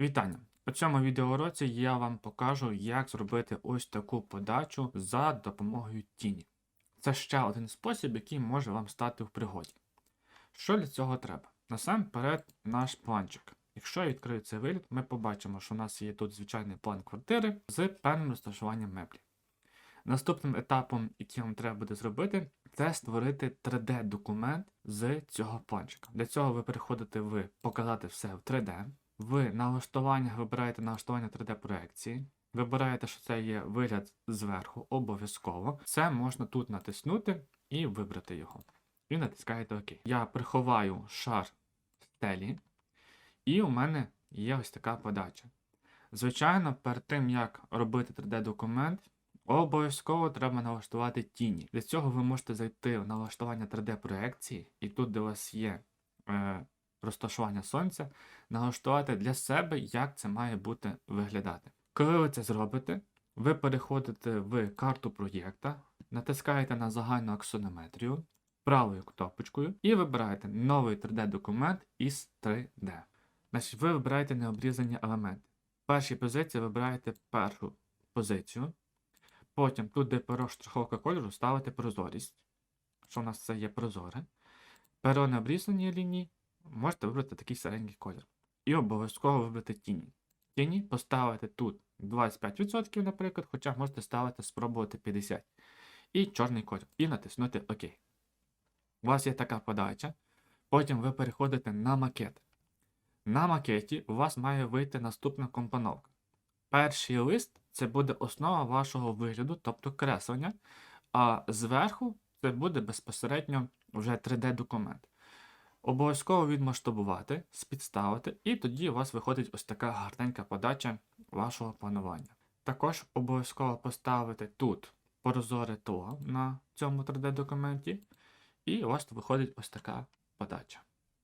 Вітання! У цьому відеоуроці я вам покажу, як зробити ось таку подачу за допомогою тіні. Це ще один спосіб, який може вам стати в пригоді. Що для цього треба? Насамперед, наш планчик. Якщо я відкрию цей виліт, ми побачимо, що у нас є тут звичайний план квартири з певним розташуванням меблів. Наступним етапом, який вам треба буде зробити, це створити 3D-документ з цього планчика. Для цього ви переходите в Показати все в 3D. В налаштуваннях вибираєте налаштування 3D-проекції. Вибираєте, що це є вигляд зверху, обов'язково. Це можна тут натиснути і вибрати його. І натискаєте ОК. Я приховаю шар стелі, і у мене є ось така подача. Звичайно, перед тим як робити 3D-документ, обов'язково треба налаштувати тіні. Для цього ви можете зайти в налаштування 3D-проекції, і тут, де у вас є е, розташування сонця, налаштувати для себе, як це має бути виглядати. Коли ви це зробите, ви переходите в карту проєкта, натискаєте на загальну аксонометрію правою кнопочкою і вибираєте новий 3D-документ із 3D. Значить, ви вибираєте необрізані елементи. В першій позиції вибираєте першу позицію. Потім тут, де перо штриховка кольору, ставите прозорість. Що у нас це є прозоре. Перо на обрізаній лінії можете вибрати такий середній колір. І обов'язково вибрати тіні. Тіні поставити тут 25%, наприклад, хоча можете ставити спробувати 50%. І чорний колір. І натиснути ОК. У вас є така подача. Потім ви переходите на макет. На макеті у вас має вийти наступна компоновка. Перший лист це буде основа вашого вигляду, тобто креслення, а зверху це буде безпосередньо вже 3D-документ. Обов'язково відмасштабувати, спідставити, і тоді у вас виходить ось така гарненька подача вашого планування. Також обов'язково поставити тут прозоре тло на цьому 3D-документі, і у вас виходить ось така подача.